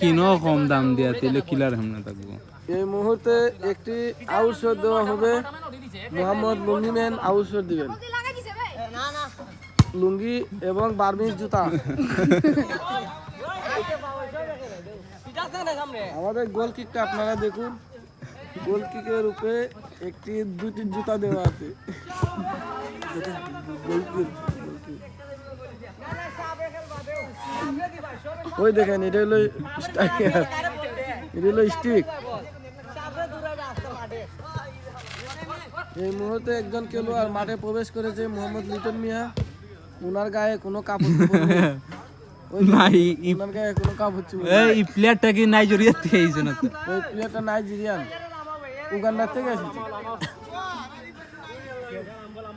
কিনো কম দাম কিলার এই মুহূর্তে একটি দেওয়া হবে। মোহাম্মদ দিবেন। লুঙ্গি এবং বার্মিজ জুতা। আমাদের গোল কিকটা আপনারা দেখুন। গোল কিকের উপরে একটি, দুটি জুতা দেওয়া আছে। ওই দেখেন এটা হলো এটা হলো স্টিক। এই মুহূর্তে একজন খেলোয়াড় মাঠে প্রবেশ করেছে মোহাম্মদ লিটন মিয়া। ওনার গায়ে কোনো কাপড় নেই। ওনার গায়ে কোনো কাপড় এই। এই প্লেয়ারটা কি নাইজেরিয়া থেকে না? তো ওই প্লেয়ারটা নাইজেরিয়ান উগান্ডার থেকে এসেছে।